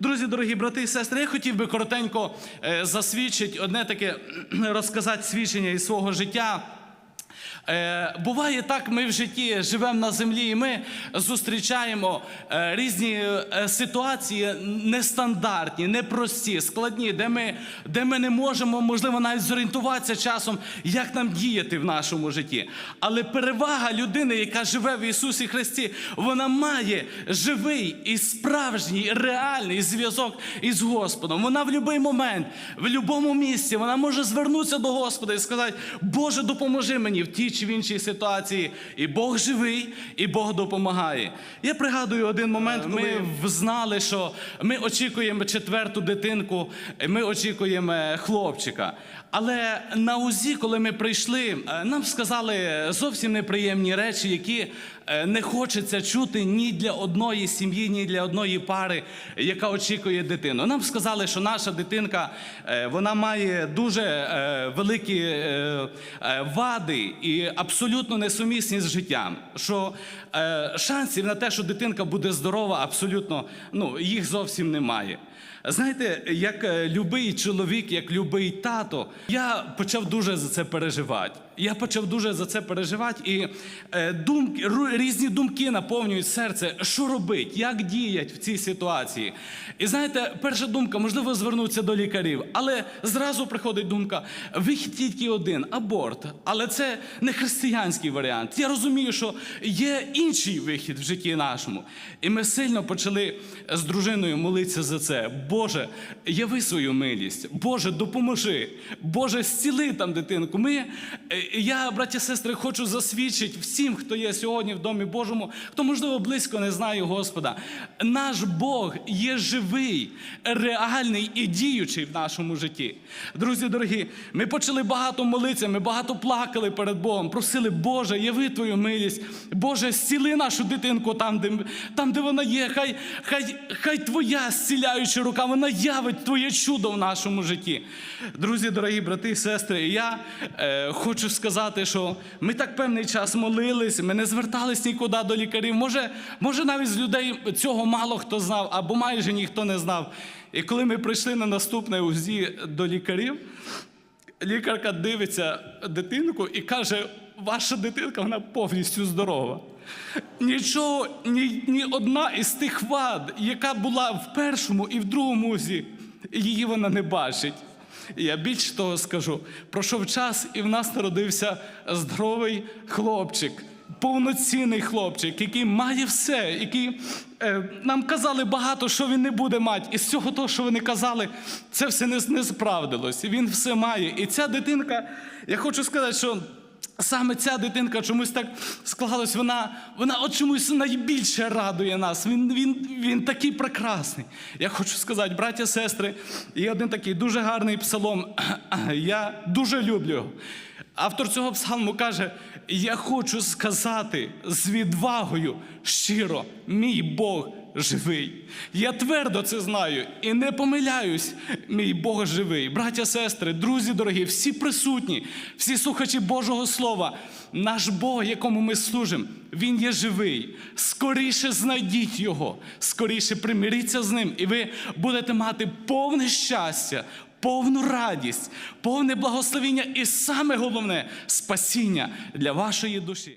Друзі, дорогі брати і сестри, я хотів би коротенько е, засвідчити одне таке розказати свідчення із свого життя. Е, буває так, ми в житті живемо на землі, і ми зустрічаємо е, різні е, ситуації нестандартні, непрості, складні, де ми, де ми не можемо, можливо, навіть зорієнтуватися часом, як нам діяти в нашому житті. Але перевага людини, яка живе в Ісусі Христі, вона має живий і справжній реальний зв'язок із Господом. Вона в будь-який момент, в будь-якому місці, вона може звернутися до Господа і сказати: Боже, допоможи мені в тій чи в іншій ситуації. І Бог живий, і Бог допомагає. Я пригадую один момент, ми знали, що ми очікуємо четверту дитинку, ми очікуємо е, хлопчика. Але на УЗІ, коли ми прийшли, е, нам сказали зовсім неприємні речі, які е, не хочеться чути ні для одної сім'ї, ні для одної пари, яка очікує дитину. Нам сказали, що наша дитинка вона має дуже великі вади і абсолютно несумісні з життям. Що е, шансів на те, що дитинка буде здорова, абсолютно ну, їх зовсім немає. Знаєте, як е, любий чоловік, як любий тато, я почав дуже за це переживати. Я почав дуже за це переживати, і е, думки, різні думки наповнюють серце, що робити, як діять в цій ситуації. І знаєте, перша думка, можливо, звернутися до лікарів, але зразу приходить думка: вихід тільки один аборт. Але це не християнський варіант. Я розумію, що є інший вихід в житті нашому. І ми сильно почали з дружиною молитися за це. Боже, яви свою милість, Боже, допоможи, Боже, зціли там дитинку. Ми, е, я, браті сестри, хочу засвідчити всім, хто є сьогодні в Домі Божому, хто, можливо, близько не знає Господа. Наш Бог є живий, реальний і діючий в нашому житті. Друзі дорогі, ми почали багато молитися, ми багато плакали перед Богом, просили, Боже, яви твою милість, Боже, зціли нашу дитинку там, де, там, де вона є. Хай, хай, хай твоя зціляюча рука, вона явить твоє чудо в нашому житті. Друзі, дорогі брати і сестри, я е, хочу сказати, що ми так певний час молились, ми не звертались нікуди до лікарів. Може, може, навіть з людей цього мало хто знав, або майже ніхто не знав. І коли ми прийшли на наступне УЗІ до лікарів, лікарка дивиться дитинку і каже: ваша дитинка вона повністю здорова. Нічого, ні, ні одна із тих вад, яка була в першому і в другому УЗІ, її вона не бачить. Я більше того скажу: пройшов час, і в нас народився здоровий хлопчик, повноцінний хлопчик, який має все, який е, нам казали багато, що він не буде мати. І з цього того, що вони казали, це все не, не справдилось. Він все має. І ця дитинка, я хочу сказати, що. Саме ця дитинка чомусь так склалась, вона, вона от чомусь найбільше радує нас. Він, він, він такий прекрасний. Я хочу сказати, браття, сестри, є один такий дуже гарний псалом. Я дуже люблю його. Автор цього псалму каже: Я хочу сказати з відвагою щиро, мій Бог живий. Я твердо це знаю і не помиляюсь. Мій Бог живий. Браття, сестри, друзі дорогі, всі присутні, всі слухачі Божого Слова, наш Бог, якому ми служимо, Він є живий. Скоріше знайдіть Його, скоріше примиріться з ним, і ви будете мати повне щастя. Повну радість, повне благословіння і саме головне спасіння для вашої душі.